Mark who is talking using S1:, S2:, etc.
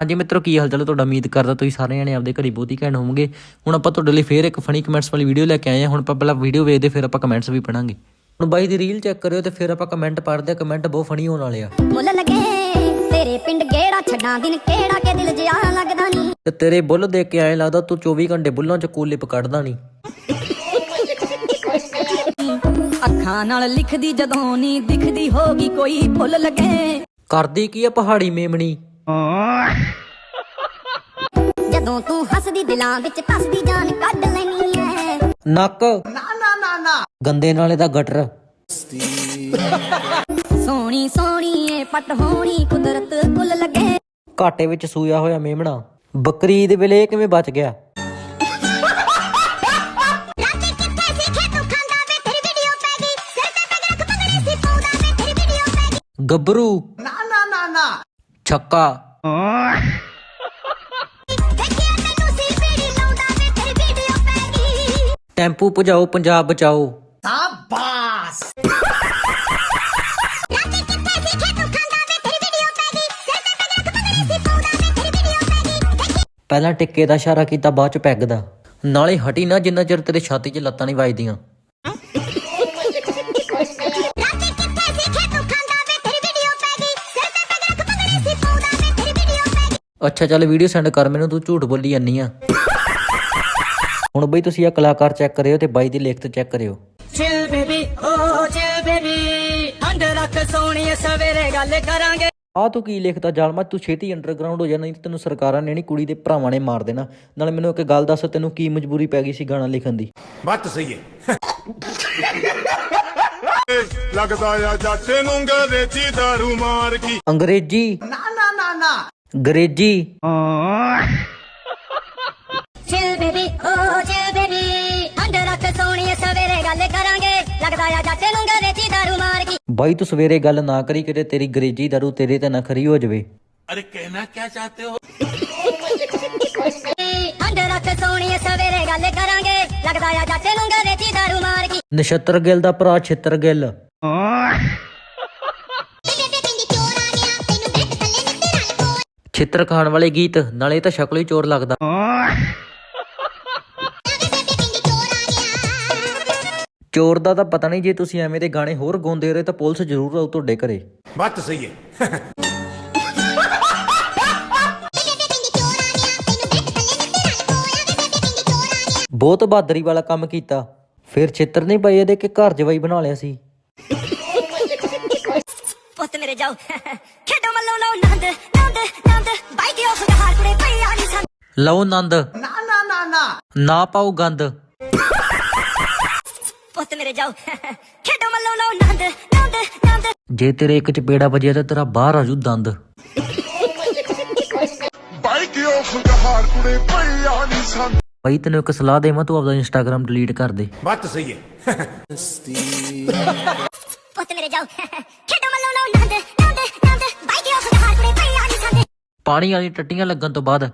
S1: ਹਾਂਜੀ ਮਿੱਤਰੋ ਕੀ ਹਾਲ ਚਾਲ ਤੁਹਾਡਾ? ਉਮੀਦ ਕਰਦਾ ਤੁਸੀਂ ਸਾਰੇ ਜਣੇ ਆਪਦੇ ਘਰੀ ਬਹੁਤੀ ਘੈਂਟ ਹੋਵੋਗੇ। ਹੁਣ ਆਪਾਂ ਤੁਹਾਡੇ ਲਈ ਫੇਰ ਇੱਕ ਫਨੀ ਕਮੈਂਟਸ ਵਾਲੀ ਵੀਡੀਓ ਲੈ ਕੇ ਆਏ ਹਾਂ। ਹੁਣ ਆਪਾਂ ਪਹਿਲਾਂ ਵੀਡੀਓ ਵੇਖਦੇ ਫਿਰ ਆਪਾਂ ਕਮੈਂਟਸ ਵੀ ਪੜਾਂਗੇ ਹੁਣ ਬਾਈ ਦੀ ਰੀਲ ਚੈੱਕ ਕਰਿਓ ਤੇ ਫਿਰ ਆਪਾਂ ਕਮੈਂਟ ਪੜ੍ਹਦੇ ਆ ਕਮੈਂਟ ਬਹੁਤ ਫਨੀ ਹੋਣ ਵਾਲੇ ਆ।
S2: ਮੁੱਲ ਲੱਗੇ ਤੇਰੇ ਪਿੰਡ ਗੇੜਾ ਛੱਡਾਂ ਦਿਨ ਕਿਹੜਾ ਕੇ ਦਿਲ ਜਿਆ ਲੱਗਦਾ ਨਹੀਂ
S1: ਤੇ ਤੇਰੇ ਬੁੱਲ ਦੇਖ ਕੇ ਐਂ ਲੱਗਦਾ ਤੂੰ 24 ਘੰਟੇ ਬੁੱਲਾਂ ਚ ਕੂਲਿਪ ਕੱਢਦਾ ਨਹੀਂ
S3: ਅੱਖਾਂ ਨਾਲ ਲਿਖਦੀ ਜਦੋਂ ਨਹੀਂ ਦਿਖਦੀ ਹੋਗੀ ਕੋਈ ਫੁੱਲ ਲੱਗੇ।
S1: ਕਰਦੀ ਕੀ ਆ ਪਹਾੜੀ ਮੇਮਣੀ?
S2: ਜਦੋਂ ਤੂੰ ਹੱਸਦੀ ਦਿਲਾਂ ਵਿੱਚ ਤਸਦੀ ਜਾਨ ਕੱਢ ਲੈਣੀ ਐ।
S1: ਨੱਕ। ਨਾ ਨਾ ਨਾ ਨਾ ਗੰਦੇ ਨਾਲੇ ਦਾ ਗਟਰ।
S2: ਸੋਹਣੀ ਸੋਹਣੀ ਏ ਪਟ ਹੋਣੀ ਕੁਦਰਤ ਕੁੱਲ ਲੱਗੇ।
S1: ਘਾਟੇ ਵਿੱਚ ਸੂਇਆ ਹੋਇਆ ਮੇਮਣਾ। ਬੱਕਰੀ ਦੇ ਵੇਲੇ ਇਹ ਕਿਵੇਂ ਬਚ ਗਿਆ?
S2: ਰਾਤੀ ਕਿੱਥੇ ਸਿੱਖੇ ਤੂੰ ਖਾਂਦਾ ਵੇ ਤੇਰੀ ਵੀਡੀਓ ਪੈ ਗਈ। ਸਿਰ ਤੇ ਪੈਗ ਰੱਖ ਪਗੜੀ ਸੀ ਪਾਉਂਦਾ ਵੇ ਤੇਰੀ ਵੀਡੀਓ ਪੈ ਗਈ।
S1: ਗੱਭਰੂ। ਨਾ ਨਾ ਨਾ ਨਾ। ਛੱਕਾ। ਟੈਂਪੂ ਭਜਾਓ ਪੰਜਾਬ ਬਚਾਓ।
S2: ਰਾਤੀ ਕਿੱਥੇ ਸਿੱਖੇ ਤੂੰ ਖਾਂਦਾ ਵੇ ਤੇਰੀ ਵੀਡੀਓ ਪੈ ਗਈ ਸਿਰ ਤੇ ਪੈਗ ਰੱਖ ਪਗੜੀ ਸੀ ਪਾਉਂਦਾ ਵੇ ਤੇਰੀ ਵੀਡੀਓ ਪੈ ਗਈ ਦੇਖਿਆ
S1: ਪਹਿਲਾਂ ਟਿੱਕੇ ਦਾ ਇਸ਼ਾਰਾ ਕੀਤਾ ਬਾਅਦ ਚ ਪੈਗ ਦਾ। ਨਾਲੇ ਹਟੀ ਨਾ ਜਿੰਨਾ ਚਿਰ ਤੇਰੇ ਛਾਤੀ 'ਚ ਲੱਤਾਂ ਨਹੀਂ ਵੱਜਦੀਆਂ। ਅੱਛਾ ਚੱਲ ਵੀਡੀਓ ਸੈਂਡ ਕਰ ਮੈਨੂੰ ਤੂੰ ਝੂਠ ਬੋਲੀ ਜਾਂਦੀ ਆ। ਹੁਣ ਬਈ ਤੁਸੀਂ ਆ ਕਲਾਕਾਰ ਚੈੱਕ ਕਰਿਓ ਤੇ ਬਾਈ ਦੀ ਲਿਖਤ ਚੈੱਕ ਕਰਿਓ।
S3: ਚਿਲ ਬੇਬੀ ਓ ਚਿਲ ਬੇਬੀ ਠੰਡ ਰੱਖ ਸੋਹਣੀਏ ਸਵੇਰੇ ਗੱਲ ਕਰਾਂਗੇ।
S1: ਆ ਤੂੰ ਕੀ ਲਿਖਦਾ ਜਾਲਮਾ ਤੂੰ ਛੇਤੀ ਅੰਡਰਗਰਾਉਂਡ ਹੋ ਜਾ ਨਹੀਂ ਤੈਨੂੰ ਸਰਕਾਰਾਂ ਨੇ ਨਹੀਂ ਕੁੜੀ ਦੇ ਭਰਾਵਾਂ ਨੇ ਮਾਰ ਦੇਣਾ। ਨਾਲੇ ਮੈਨੂੰ ਇੱਕ ਗੱਲ ਦੱਸ ਤੈਨੂੰ ਕੀ ਮਜਬੂਰੀ ਪੈ ਗਈ ਸੀ ਗਾਣਾ ਲਿਖਣ ਦੀ?
S4: ਬਾਤ ਸਹੀ ਹੈ। ਲੱਗਦਾ ਆ ਜਾਟੇ ਨੂੰ ਗਰੇਚੀ ਦਾਰੂ ਮਾਰ ਕੀ
S1: ਅੰਗਰੇਜ਼ੀ? ਨਾ ਨਾ ਨਾ ਨਾ। ਅੰਗਰੇਜ਼ੀ।
S2: ਚਿਲ ਬੇਬੀ ਓ ਚਿਲ ਬੇਬੀ ਠੰਡ ਰੱਖ ਸੋਹਣੀਏ ਸਵੇਰੇ ਗੱਲ ਕਰਾਂਗੇ। ਲੱਗਦਾ ਆ ਜੱਟੇ ਨੂੰ ਗਰੇਤੀ ਦਾਰੂ ਮਾਰ ਗਈ।
S1: ਬਾਈ ਤੂੰ ਸਵੇਰੇ ਗੱਲ ਨਾ ਕਰੀ ਕਿਤੇ ਤੇਰੀ ਅੰਗਰੇਜ਼ੀ ਦਾਰੂ ਤੇਰੇ ਤੇ ਨਾ ਖਰੀ ਹੋ ਜਾਵੇ।
S4: ਅਰੇ ਕਹਿਣਾ ਕੀ ਚਾਹਤੇ ਹੋ?
S2: ਠੰਡ ਰੱਖ ਸੋਹਣੀਏ ਸਵੇਰੇ ਗੱਲ ਕਰਾਂਗੇ। ਲੱਗਦਾ ਆ ਜੱਟੇ ਨੂੰ ਗਰੇਤੀ ਦਾਰੂ ਮਾਰ ਗਈ।
S1: ਨਛੱਤਰ ਗਿੱਲ ਦਾ ਭਰਾ ਛਿੱਤਰ ਗਿੱਲ। ਛਿੱਤਰ ਖਾਣ ਵਾਲੇ ਗੀਤ ਨਾਲੇ ਤਾਂ ਸ਼ਕਲ ਹੀ ਚੋਰ ਲੱਗਦਾ।
S2: ਚੋਰ
S1: ਦਾ ਤਾਂ ਪਤਾ ਨਹੀਂ ਜੇ ਤੁਸੀਂ ਐਵੇਂ ਦੇ ਗਾਣੇ ਹੋਰ ਗਾਉਂਦੇ ਰਹੇ ਤਾਂ ਪੁਲਿਸ ਜ਼ਰੂਰ ਆਊ ਤੁਹਾਡੇ ਘਰੇ।
S4: ਬਾਤ ਸਹੀ ਹੈ।
S1: ਬਹੁਤ ਬਹਾਦਰੀ ਵਾਲਾ ਕੰਮ ਕੀਤਾ। ਫਿਰ ਛਿੱਤਰ ਨਹੀਂ ਪਈ ਇਹਦੇ ਕਿ ਘਰ ਜਵਾਈ ਬਣਾ ਲਿਆ ਸੀ।
S2: ਪੁੱਤ ਮੇਰੇ ਜਾਓ। ਖੇਡੋ ਮੱਲੋ ਲਓ ਨੰਦ ਨੰਦ ਨੰਦ ਬਾਈਕ ਆਫ ਦਾ ਹਾਰ ਕੁੜੇ ਪਈ ਆ ਨਹੀਂ ਸੰਦ।
S1: ਲਓ ਨੰਦ। ਨਾ ਨਾ ਨਾ ਨਾ। ਨਾ ਪਾਓ ਗੰਦ।
S2: ਪੁੱਤ ਮੇਰੇ ਜਾਓ। ਖੇਡੋ ਮੱਲੋ ਲਓ ਨੰਦ ਨੰਦ ਨੰਦ।
S1: ਜੇ ਤੇਰੇ ਇੱਕ ਚਪੇੜਾ ਵੱਜਿਆ ਤਾਂ ਤੇਰਾ ਬਾਹਰ ਆਜੂ ਦੰਦ।
S4: ਬਾਈਕ ਆਫ ਜਹਾਰ ਕੁੜੇ ਪਈਆ ਨਹੀਂ ਸੰਗ
S1: ਭਾਈ ਤੈਨੂੰ ਇੱਕ ਸਲਾਹ ਦੇਵਾਂ ਤੂੰ ਆਪਦਾ ਇੰਸਟਾਗ੍ਰam ਡਿਲੀਟ ਕਰ ਦੇ।
S4: ਬਾਤ ਸਹੀ ਹੈ।
S2: ਪੁੱਤ ਮੇਰੇ ਜਾਓ। ਖੇਡੋ ਮੱਲੋ ਲਓ ਨੰਦ ਨੰਦ
S1: ਪਾਣੀ ਵਾਲੀਆਂ ਟੱਟੀਆਂ ਲੱਗਣ ਤੋਂ ਬਾਅਦ